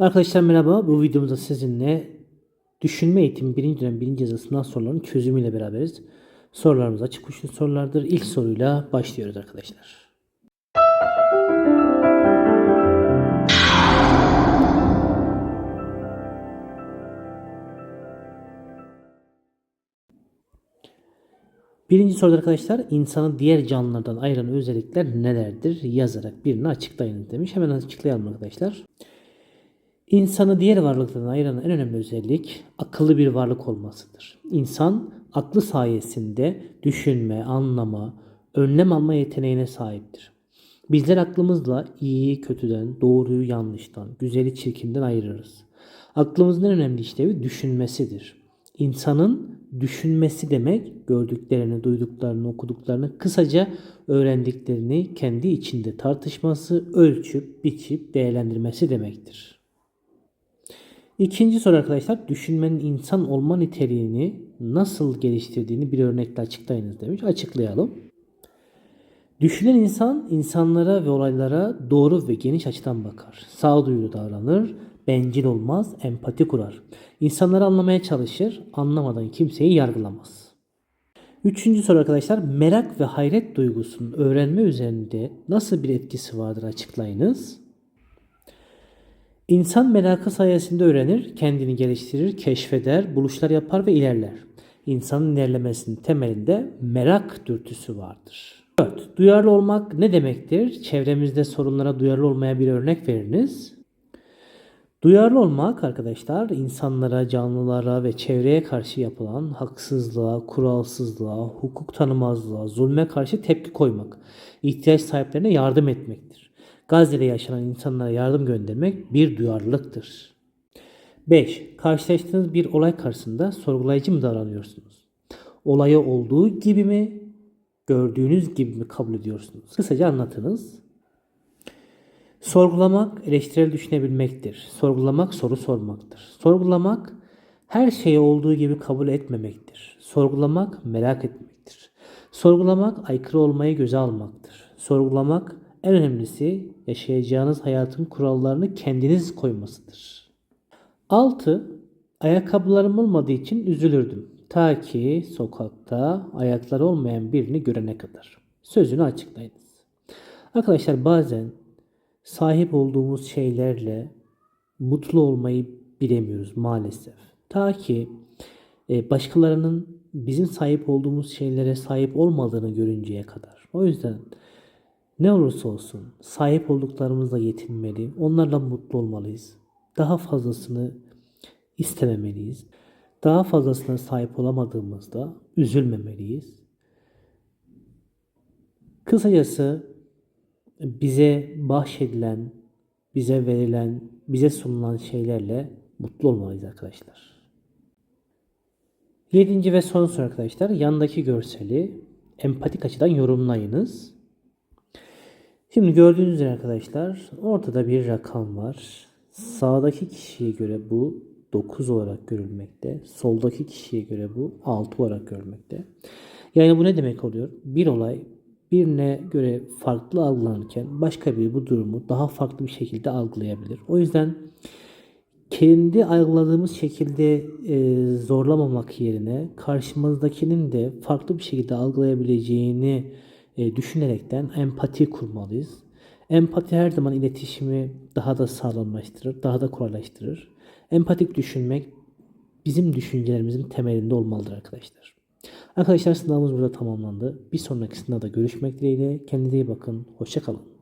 Arkadaşlar merhaba. Bu videomuzda sizinle düşünme eğitimi birinci dönem birinci yazı sınav sorularının çözümüyle beraberiz. Sorularımız açık uçlu sorulardır. İlk soruyla başlıyoruz arkadaşlar. Birinci soruda arkadaşlar insanı diğer canlılardan ayıran özellikler nelerdir? Yazarak birini açıklayın demiş. Hemen açıklayalım arkadaşlar. İnsanı diğer varlıklardan ayıran en önemli özellik akıllı bir varlık olmasıdır. İnsan aklı sayesinde düşünme, anlama, önlem alma yeteneğine sahiptir. Bizler aklımızla iyiyi kötüden, doğruyu yanlıştan, güzeli çirkinden ayırırız. Aklımızın en önemli işlevi düşünmesidir. İnsanın düşünmesi demek gördüklerini, duyduklarını, okuduklarını, kısaca öğrendiklerini kendi içinde tartışması, ölçüp, biçip değerlendirmesi demektir. İkinci soru arkadaşlar düşünmenin insan olma niteliğini nasıl geliştirdiğini bir örnekle açıklayınız demiş. Açıklayalım. Düşünen insan insanlara ve olaylara doğru ve geniş açıdan bakar. Sağduyulu davranır, bencil olmaz, empati kurar. İnsanları anlamaya çalışır, anlamadan kimseyi yargılamaz. Üçüncü soru arkadaşlar merak ve hayret duygusunun öğrenme üzerinde nasıl bir etkisi vardır açıklayınız. İnsan merakı sayesinde öğrenir, kendini geliştirir, keşfeder, buluşlar yapar ve ilerler. İnsanın ilerlemesinin temelinde merak dürtüsü vardır. 4. Duyarlı olmak ne demektir? Çevremizde sorunlara duyarlı olmaya bir örnek veriniz. Duyarlı olmak arkadaşlar insanlara, canlılara ve çevreye karşı yapılan haksızlığa, kuralsızlığa, hukuk tanımazlığa, zulme karşı tepki koymak, ihtiyaç sahiplerine yardım etmektir. Gazze'de yaşanan insanlara yardım göndermek bir duyarlılıktır. 5. Karşılaştığınız bir olay karşısında sorgulayıcı mı davranıyorsunuz? Olayı olduğu gibi mi, gördüğünüz gibi mi kabul ediyorsunuz? Kısaca anlatınız. Sorgulamak eleştirel düşünebilmektir. Sorgulamak soru sormaktır. Sorgulamak her şeyi olduğu gibi kabul etmemektir. Sorgulamak merak etmektir. Sorgulamak aykırı olmayı göze almaktır. Sorgulamak en önemlisi yaşayacağınız hayatın kurallarını kendiniz koymasıdır. 6. Ayakkabılarım olmadığı için üzülürdüm. Ta ki sokakta ayakları olmayan birini görene kadar. Sözünü açıklayınız. Arkadaşlar bazen sahip olduğumuz şeylerle mutlu olmayı bilemiyoruz maalesef. Ta ki e, başkalarının bizim sahip olduğumuz şeylere sahip olmadığını görünceye kadar. O yüzden ne olursa olsun sahip olduklarımızla yetinmeli, onlarla mutlu olmalıyız. Daha fazlasını istememeliyiz. Daha fazlasına sahip olamadığımızda üzülmemeliyiz. Kısacası bize bahşedilen, bize verilen, bize sunulan şeylerle mutlu olmalıyız arkadaşlar. Yedinci ve son soru arkadaşlar. Yandaki görseli empatik açıdan yorumlayınız. Şimdi gördüğünüz üzere arkadaşlar ortada bir rakam var. Sağdaki kişiye göre bu 9 olarak görülmekte. Soldaki kişiye göre bu 6 olarak görülmekte. Yani bu ne demek oluyor? Bir olay birine göre farklı algılanırken başka biri bu durumu daha farklı bir şekilde algılayabilir. O yüzden kendi algıladığımız şekilde e, zorlamamak yerine karşımızdakinin de farklı bir şekilde algılayabileceğini e, düşünerekten empati kurmalıyız. Empati her zaman iletişimi daha da sağlamlaştırır, daha da kolaylaştırır. Empatik düşünmek bizim düşüncelerimizin temelinde olmalıdır arkadaşlar. Arkadaşlar sınavımız burada tamamlandı. Bir sonraki sınavda görüşmek dileğiyle. Kendinize iyi bakın. Hoşçakalın.